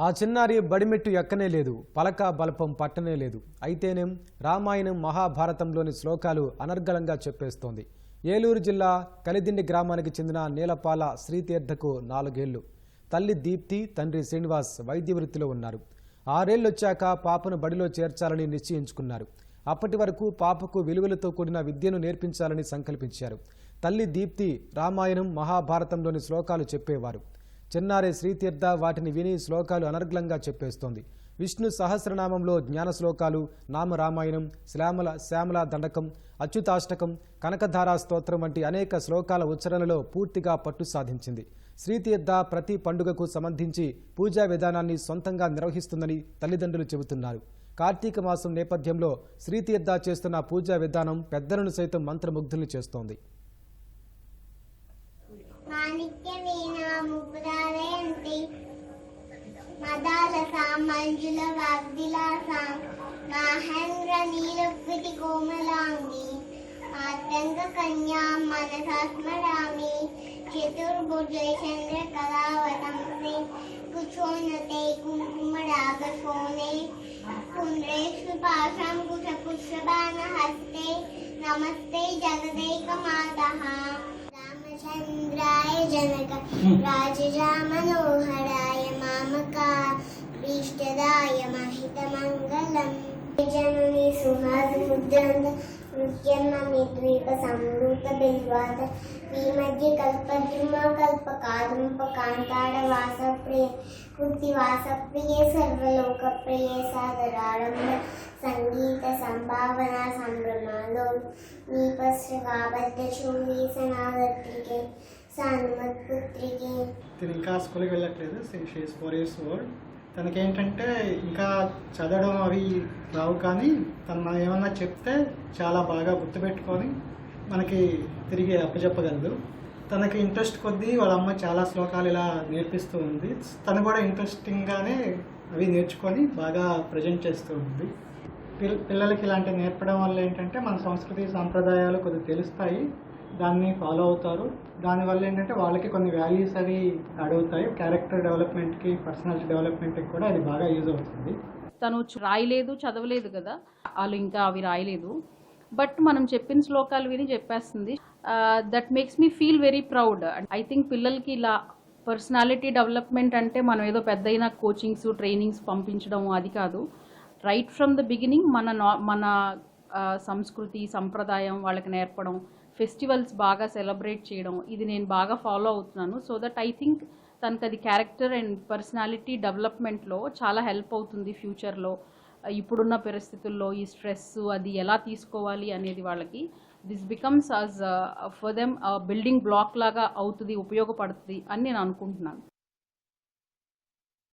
ఆ చిన్నారి బడిమెట్టు ఎక్కనే లేదు పలక బలపం పట్టనే లేదు. అయితేనేం రామాయణం మహాభారతంలోని శ్లోకాలు అనర్గళంగా చెప్పేస్తోంది. ఏలూరు జిల్లా కలిదిండి గ్రామానికి చెందిన నీలపాల శ్రీతీర్థకు నాలుగేళ్ళు. తల్లి దీప్తి తండ్రి శ్రీనివాస్ వైద్య వృత్తిలో ఉన్నారు. ఆరేళ్ళొచ్చాక పాపను బడిలో చేర్చాలని నిశ్చయించుకున్నారు. అప్పటి వరకు పాపకు విలువలతో కూడిన విద్యను నేర్పించాలని సంకల్పించారు. తల్లి దీప్తి రామాయణం మహాభారతంలోని శ్లోకాలు చెప్పేవారు. చిన్నారే శ్రీతీర్థ వాటిని విని శ్లోకాలు అనర్గళంగా చెప్పేస్తోంది. విష్ణు సహస్రనామంలో జ్ఞాన శ్లోకాలు నామరామాయణం శ్యామల శ్యామల దండకం అచ్యుతాష్టకం కనకధారా స్తోత్రం వంటి అనేక శ్లోకాల ఉచ్చరణలో పూర్తిగా పట్టు సాధించింది. శ్రీతీర్థ ప్రతి పండుగకు సంబంధించి పూజా విధానాన్ని సొంతంగా నిర్వహిస్తుందని తల్లిదండ్రులు చెబుతున్నారు. కార్తీక మాసం నేపథ్యంలో శ్రీతీర్థ చేస్తున్న పూజా విధానం పెద్దలను సైతం మంత్రముగ్ధులు చేస్తోంది. उपरारेन्ति मदालसां मञ्जुलवाग्दिलासां माहेन्द्रनीलकृति कोमलाङ्गी मातङ्गकन्यां मनसा स्मरामि चतुर्भुजे चन्द्रकलावतंसि कुचोन्नते कुङ्कुमरागशोने पुण्ड्रेषु पाशां कुशपुष्पबाणहस्ते नमस्ते जगदैकमातः ఈ మధ్య కల్పద్రుమ కల్ప కాదంప కాంతాడ వాస ప్రియ కృతి వాస ప్రియ సర్వలోక ప్రియ సాదరాడంబ సంగీత సంభావన సంభ్రమాలో దీపశ్రవాబద్ధ శూన్య సనాదత్రికే సానుమత్పుత్రికే తిను ఇంకా స్కూల్కి వెళ్ళట్లేదు. షీస్ ఫోర్ ఇయర్స్ ఓల్డ్ తనకి ఏంటంటే ఇంకా చదవడం అవి రావు కానీ తను మనం ఏమన్నా చెప్తే చాలా బాగా గుర్తుపెట్టుకొని మనకి తిరిగి అప్పచెప్పగలదు తనకి ఇంట్రెస్ట్ కొద్దీ వాళ్ళ అమ్మ చాలా శ్లోకాలు ఇలా నేర్పిస్తూ ఉంది. తను కూడా ఇంట్రెస్టింగ్గానే అవి నేర్చుకొని బాగా ప్రజెంట్ చేస్తూ ఉంది. పిల్ పిల్లలకి ఇలాంటివి నేర్పడం వల్ల ఏంటంటే మన సంస్కృతి సాంప్రదాయాలు కొద్దిగా తెలుస్తాయి. దాన్ని ఫాలో అవుతారు. దానివల్ల ఏంటంటే వాళ్ళకి కొన్ని వాల్యూస్ అవి అడుగుతాయి క్యారెక్టర్ డెవలప్మెంట్కి పర్సనాలిటీ డెవలప్మెంట్కి కూడా అది బాగా యూజ్ అవుతుంది. తను రాయలేదు చదవలేదు కదా. వాళ్ళు ఇంకా అవి రాయలేదు. బట్ మనం చెప్పిన శ్లోకాలు విని చెప్పేస్తుంది. That makes me feel very proud I think పిల్లలకి ఇలా పర్సనాలిటీ డెవలప్మెంట్ అంటే మనం ఏదో పెద్దయిన కోచింగ్స్ ట్రైనింగ్స్ పంపించడం అది కాదు. రైట్ ఫ్రమ్ ద బిగినింగ్ మన నా- మన సంస్కృతి సంప్రదాయం వాళ్ళకి నేర్పడం ఫెస్టివల్స్ బాగా సెలబ్రేట్ చేయడం ఇది నేను బాగా ఫాలో అవుతున్నాను. సో దట్ ఐ థింక్ తనకు అది క్యారెక్టర్ అండ్ పర్సనాలిటీ డెవలప్మెంట్లో చాలా హెల్ప్ అవుతుంది ఫ్యూచర్లో. ఇప్పుడున్న పరిస్థితుల్లో ఈ స్ట్రెస్ అది ఎలా తీసుకోవాలి అనేది వాళ్ళకి this becomes as for them building block లాగా అవుతుంది ఉపయోగపడుతుంది అని నేను అనుకుంటున్నాను.